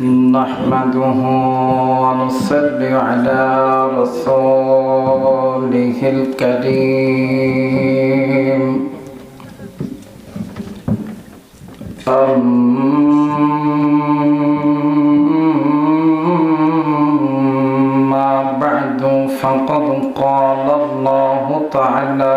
نحمده ونصلي على رسوله الكريم. أما بعد فقد قال الله تعالى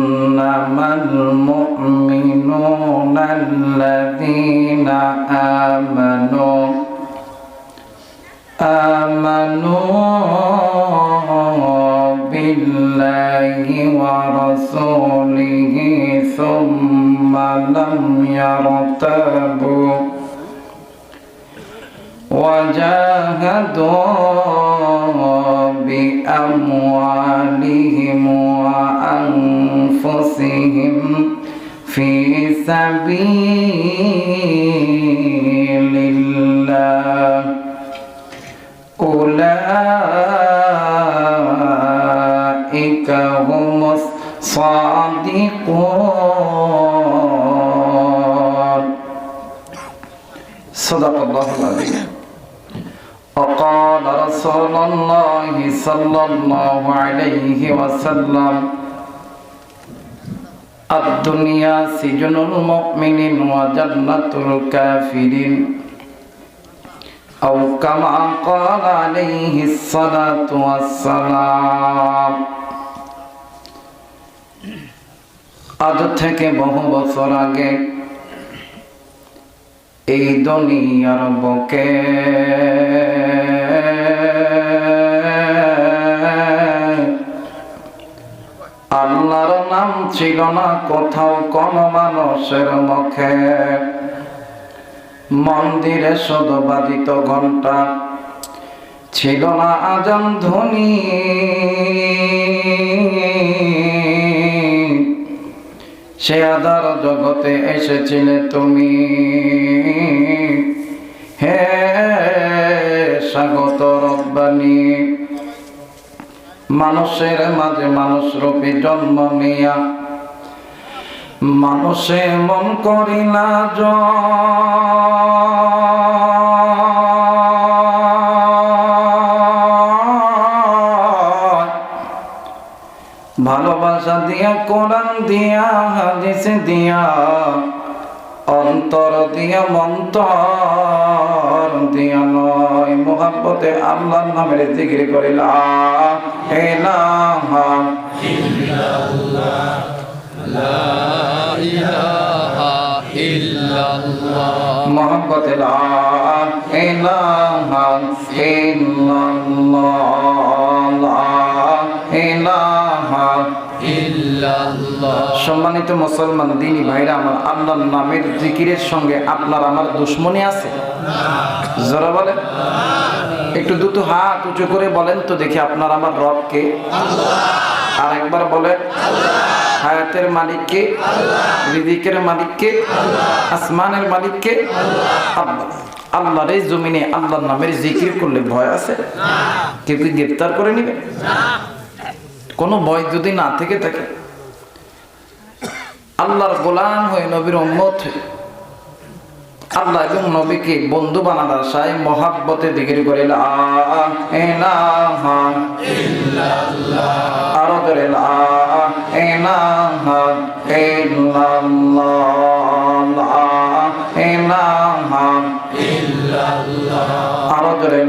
إنما المؤمنون الذين آمنوا آمنوا بالله ورسوله ثم لم يرتابوا وجاهدوا بأموالهم وأنفسهم في سبيل الله أولئك هم الصادقون صدق الله العظيم وقال رسول الله صلى الله عليه وسلم الدنيا سجن المؤمن وجنة الكافرين أو كما قال عليه الصلاة والسلام আজ থেকে বহু বছর আগে এই দুনিয়ার বুকে ছিল না কোথাও কোন মানুষের মুখে। মন্দিরে বাজিত ঘণ্টা ছিল না আজান ধ্বনি। সে আদার জগতে এসেছিলে তুমি। হে স্বাগত রব্বানি। মানুষের মাঝে মানুষ রূপে জন্ম নিয়া। মানুষে মন করিলা জয়। ভালোবাসা দিয়া, কোরআন দিয়া, হাদিস দিয়া, অন্তর দিয়া, মন্তর দিয়া নয়। মোহাব্বতে আল্লাহর নামের জিকির করিলা ইলাহা মোহাম্মত লা ইলাহা ইল্লাল্লাহ। লা ইলাহা সম্মানিত মুসলমান দিনী ভাইরা আমার আল্লাহর নামের জিকিরের সঙ্গে আপনার আমার দুশ্মনী আছে? জোরা বলেন। একটু দুটো হাত উঁচু করে বলেন তো দেখি আপনার আমার রবকে আর একবার বলেন। হায়াতের মালিককে রিদিকের মালিককে আসমানের মালিককে আল্লাহ। আল্লাহর এই জমিনে আল্লাহর নামের জিকির করলে ভয় আছে? কেউ কি গ্রেপ্তার করে নিবে? কোনো ভয় যদি না থেকে থাকে আল্লাহর গোলাম হয়ে নবীর উম্মত হয়ে, আল্লাহ এবং নবীকে বন্ধু বানানোর আশায় মহাব্বতে দিগির করে, লা ইলাহা আরও ধরে লা ইলাহা ইল্লাল্লাহ। লা ইলাহা আরও ধরে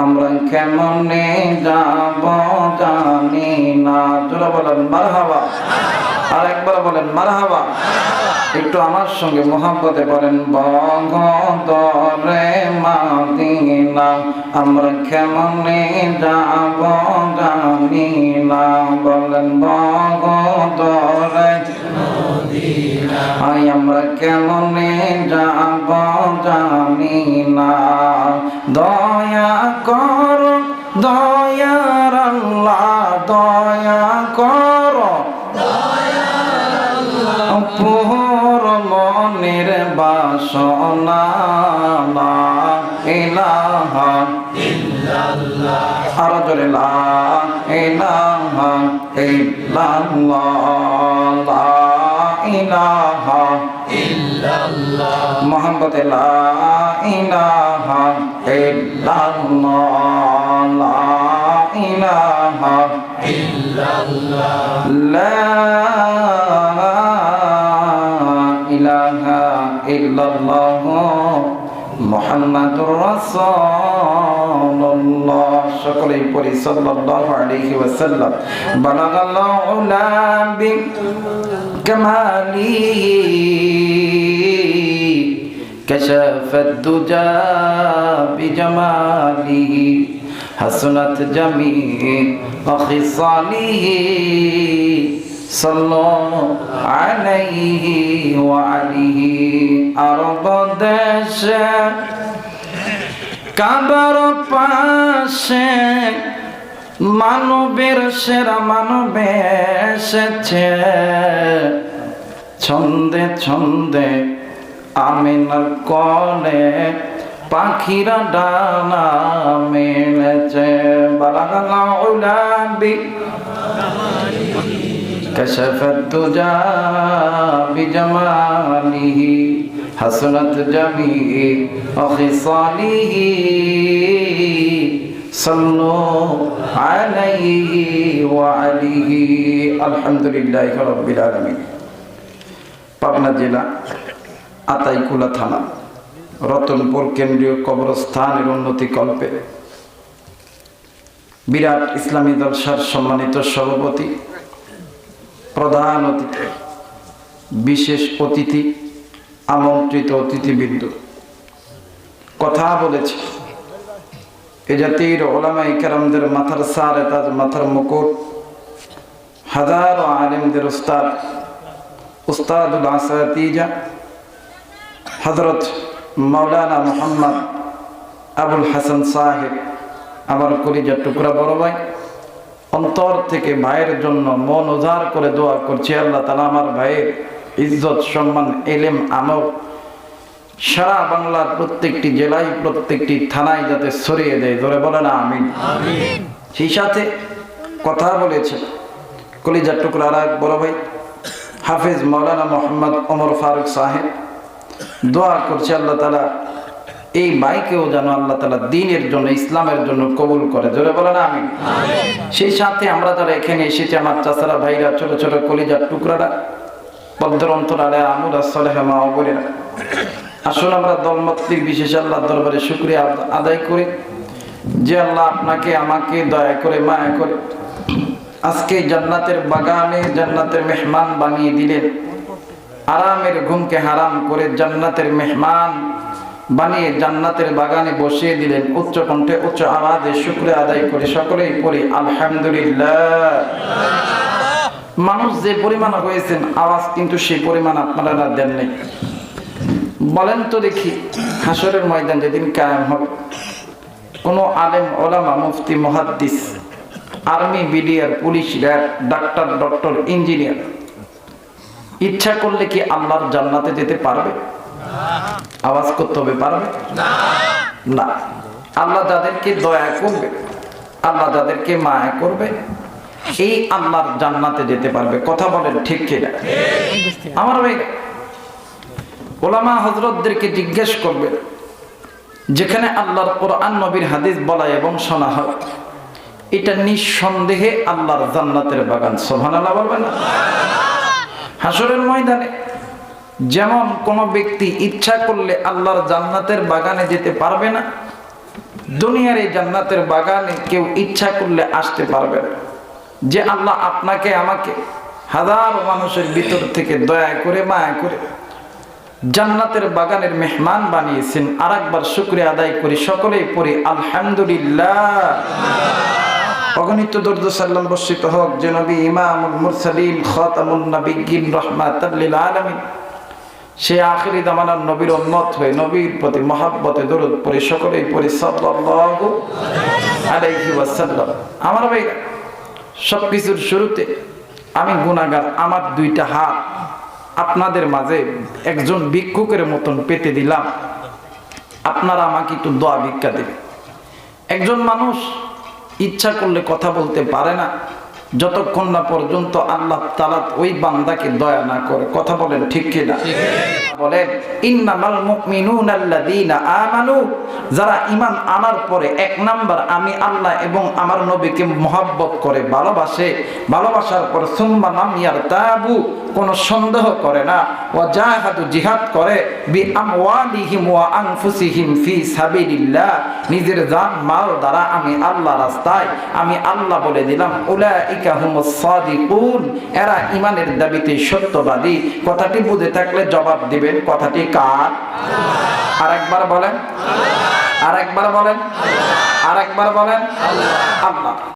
আমরা কেমনে যাব জানি না। জোরা বলেন মারহাবা। আর একবার বলেন মারহাবা। একটু আমার সঙ্গে মোহাম্মতে বলেন বগদরে মাদিনা, আমরা কেমনে যাব জানি না। বলেন বগদরে আই আমরা কেমনে যাব জানি না। দয়া কর, দয়ার আল্লাহ সোনা ইলাহা আর জোরে, লা ইলাহা ইল্লাল্লাহ। লা ইলাহা ইল্লাল্লাহ। মুহাম্মদ লা ইলাহা লা ইলাহা লা محمد رسول الله সকলেই পড়ি সাল্লাল্লাহু আলাইহি ওয়াসাল্লাম বালাগাল্লাহু লা বিকামালিহি كشف الدجى بجماله حسنت جميع وخصاله صلوا عليه وعليه أرض দেশে কাবার পাশে মানবের সেরা মানবে এসেছে ছন্দে ছন্দে আমিনার কলে পাখিরা ডানা মেলেছে বালাগালা উলাবি كشف الدجى بجماله حسنت جميع وخصاله صلوا عليه وعليه الحمد لله رب العالمين পাবনা জেলা আতাইকুলা থানা রতনপুর কেন্দ্রীয় কবরস্থানের উন্নতি কল্পে বিরাট ইসলামী দলসার সম্মানিত সভাপতি প্রধান অতিথি বিশেষ অতিথি আমন্ত্রিত অতিথিবৃন্দ। কথা বলেছে। এ জাতির ওলামাই কেরামদের মাথার সার তাজ মাথার মুকুট। হাজারো আলিমদের উস্তাদ, উস্তাদুল আসাতিজা হজরত মৌলানা মোহাম্মদ আবুল হাসান সাহেব, আমার কলিজার টুকরা বড় ভাই, অন্তর থেকে ভাইয়ের জন্য মন উজাড় করে দোয়া করছি। আল্লাহ তালা আমার ভাইয়ের ইজ্জত সম্মান এলেম আমল সারা বাংলার প্রত্যেকটি জেলায় প্রত্যেকটি থানায় যাতে ছড়িয়ে দেয়। ধরে বলে না আমি সেই সাথে কথা বলেছে কলিজার টুকরা আর এক বড় ভাই হাফিজ মৌলানা মোহাম্মদ ওমর ফারুক সাহেব। দোয়া করছে আল্লাহ তালা এই বাইকেও যেন আল্লাহ তালা দিনের জন্য ইসলামের জন্য কবুল করে। জোরে বলে না আমি সেই সাথে আমরা যারা এখানে এসেছি আমার চাচারা ভাইরা ছোট ছোট কলিজার টুকরারা পদ্মের অন্তরালে আমুরা আসুন আমরা দলমত্তির বিশেষ আল্লাহ দরবারে শুক্রিয়া আদায় করি। যে আল্লাহ আপনাকে, আমাকে দয়া করে, মায়া করে আজকে জান্নাতের বাগানে জান্নাতের মেহমান বানিয়ে দিলেন। আরামের ঘুমকে হারাম করে জান্নাতের মেহমান বানিয়ে জান্নাতের বাগানে বসিয়ে দিলেন। উচ্চ কণ্ঠে উচ্চ আওয়াজে শুক্রে আদায় করে সকলেই পড়ি, আলহামদুলিল্লাহ। মানুষ যে পরিমাণ হয়েছেন, আওয়াজ কিন্তু সেই পরিমাণ আপনারা দেন নেই। বলেন তো দেখি হাসরের ময়দান যেদিন কায়েম হবে, কোনো আলেম, ওলামা, মুফতি, মহাদ্দিস, army, BDR, police, RAB, doctor, doctor, engineer, ইচ্ছা করলে কি আল্লাহর জান্নাতে যেতে পারবে? আওয়াজ করতে হবে, পারবে? না। আল্লাহ যাদেরকে দয়া করবে, আল্লাহ যাদেরকে মায়া করবে এই আল্লাহর জান্নাতে যেতে পারবে। কথা বলেন ঠিক কিনা আমার ভাই ওলামা হজরতদেরকে জিজ্ঞেস করবে, যেখানে আল্লাহর কোরআন, নবীর হাদিস বলা এবং শোনা হয়, এটা নিঃসন্দেহে আল্লাহর জান্নাতের বাগান। সোহান আল্লাহ বলবে না? হাসরের ময়দানে যেমন কোন ব্যক্তি ইচ্ছা করলে আল্লাহর জান্নাতের বাগানে যেতে পারবে না, দুনিয়ার এই জান্নাতের বাগানে কেউ ইচ্ছা করলে আসতে পারবে না। যে আল্লাহ আপনাকে, আমাকে হাজার মানুষের ভিতর থেকে দয়া করে, মায়া করে জান্নাতের বাগানের মেহমান বানিয়েছেন। আর একবার শুক্রিয়া আদায় করি, সকলেই পড়ি, আলহামদুলিল্লাহ। বর্ষিত যে নবী সে আখিরি নবীর হয়ে, নবীর সকলেই পড়ি আমার ভাই সব কিছুর শুরুতে আমি গুণাগার আমার দুইটা হাত আপনাদের মাঝে একজন ভিক্ষুকের মতন পেতে দিলাম। আপনারা আমাকে একটু দোয়া ভিক্ষা দেবে একজন মানুষ ইচ্ছা করলে কথা বলতে পারে না যতক্ষণ না পর্যন্ত আল্লাহ তালা ওই বান্দাকে দয়া না করে কথা বলেন ঠিক কিনা বলেন ইন্নামাল মুমিনুন আল্লাযীনা আমানু। যারা ঈমান আনার পরে এক নাম্বার আমি আল্লাহ এবং আমার নবীকে মহব্বত করে ভালোবাসে ভালোবাসার পর সুম্মা নাম ইয়ারতাবু কোনো সন্দেহ করে না। ওয়া জাহাদু জিহাদ করে বি আমওয়ালিহিম ওয়া আনফুসিহিম ফি সাবিলিল্লাহ। নিজের জান মাল দ্বারা আমি আল্লাহ রাস্তায় আমি আল্লাহ বলে দিলাম উলাইকা এরা ইমানের দাবিতে সত্যবাদী। কথাটি বুঝে থাকলে জবাব দিবেন। কথাটি কার? আর একবার বলেন। আর একবার বলেন। আর একবার বলেন। আল্লাহ।